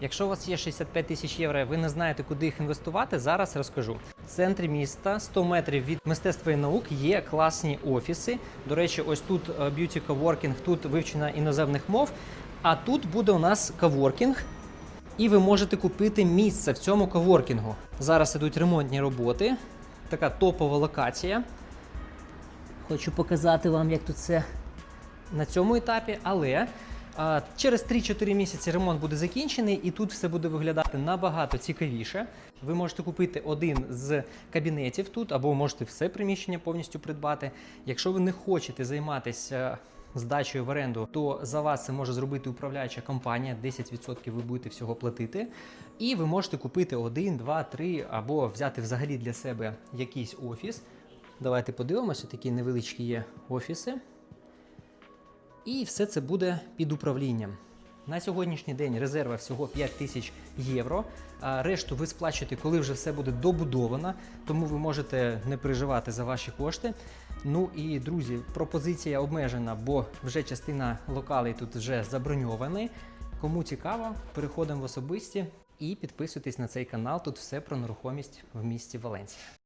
Якщо у вас є 65 тисяч євро, ви не знаєте, куди їх інвестувати, зараз розкажу. В центрі міста 100 метрів від мистецтва і наук є класні офіси. До речі, ось тут е, б'юті коворкінг, тут вивчення іноземних мов. А тут буде у нас коворкінг, і ви можете купити місце в цьому коворкінгу. Зараз ідуть ремонтні роботи. Така топова локація. Хочу показати вам, як тут все на цьому етапі, але через 3-4 місяці ремонт буде закінчений, і тут все буде виглядати набагато цікавіше. Ви можете купити один з кабінетів тут, або можете все приміщення повністю придбати. Якщо ви не хочете займатися здачею в оренду, то за вас це може зробити управляюча компанія. 10% ви будете всього платити. І ви можете купити один, два, три, або взяти взагалі для себе якийсь офіс. Давайте подивимося, такі невеличкі є офіси. І все це буде під управлінням. На сьогоднішній день резерва всього 5 тисяч євро. А решту ви сплачуєте, коли вже все буде добудовано, тому ви можете не переживати за ваші кошти. Ну і друзі, пропозиція обмежена, бо вже частина локалей тут вже заброньовані. Кому цікаво, переходимо в особисті і підписуйтесь на цей канал. Тут все про нерухомість в місті Валенсія.